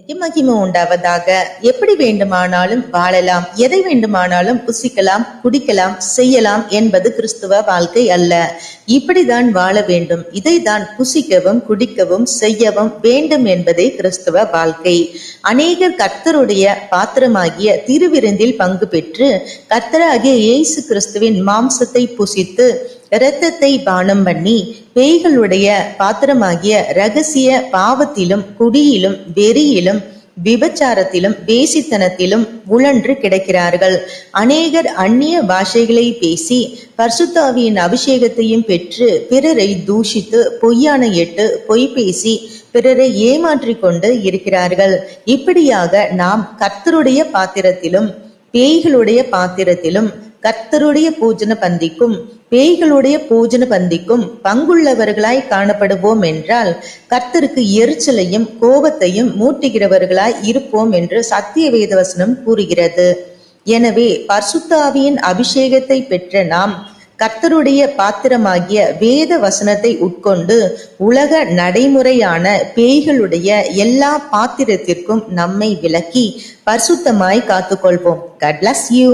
மகிமை உண்டாவதாக. எப்படி வேண்டுமானாலும் வாழலாம் எதை வேண்டுமானாலும் புசிக்கலாம் குடிக்கலாம் செய்யலாம் என்பது கிறிஸ்துவ வாழ்க்கை அல்ல. இப்படிதான் வாழ வேண்டும். இதைதான் புசிக்கவும் குடிக்கவும் செய்யவும் வேண்டும் என்பதே கிறிஸ்துவ வாழ்க்கை. அநேகர் கர்த்தருடைய பாத்திரமாகிய திருவிருந்தில் பங்கு பெற்று கர்த்தராகிய இயேசு கிறிஸ்துவின் மாம்சத்தை புசித்து இரத்தத்தை பானம் பண்ணி பேய்களுடைய பாத்திரமாகிய ரகசிய பாவத்திலும் குடியிலும் வெறியிலும் விபச்சாரத்திலும் வேசித்தனத்திலும் உழன்று கிடக்கிறார்கள். அநேகர் அந்நிய பாஷைகளை பேசி பர்சுத்தாவியின் அபிஷேகத்தையும் பெற்று பிறரை தூஷித்து பொய்யான எட்டு பொய் பேசி பிறரை ஏமாற்றிக் கொண்டு இருக்கிறார்கள். இப்படியாக நாம் கர்த்தருடைய பாத்திரத்திலும் பேய்களுடைய பாத்திரத்திலும் கர்த்தருடைய பூஜன பந்திக்கும் பேய்களுடைய பூஜன பந்திக்கும் பங்குள்ளவர்களாய் காணப்படுவோம் என்றால் கர்த்தருக்கு எரிச்சலையும் கோபத்தையும் மூட்டுகிறவர்களாய் இருப்போம் என்று சத்திய வேதவசனம் கூறுகிறது. எனவே பர்சுத்தாவியின் அபிஷேகத்தை பெற்ற நாம் கர்த்தருடைய பாத்திரமாகிய வேத வசனத்தை உட்கொண்டு உலக நடைமுறையான பேய்களுடைய எல்லா பாத்திரத்திற்கும் நம்மை விலக்கி பரிசுத்தமாய் காத்துக்கொள்வோம். கட்லஸ் யூ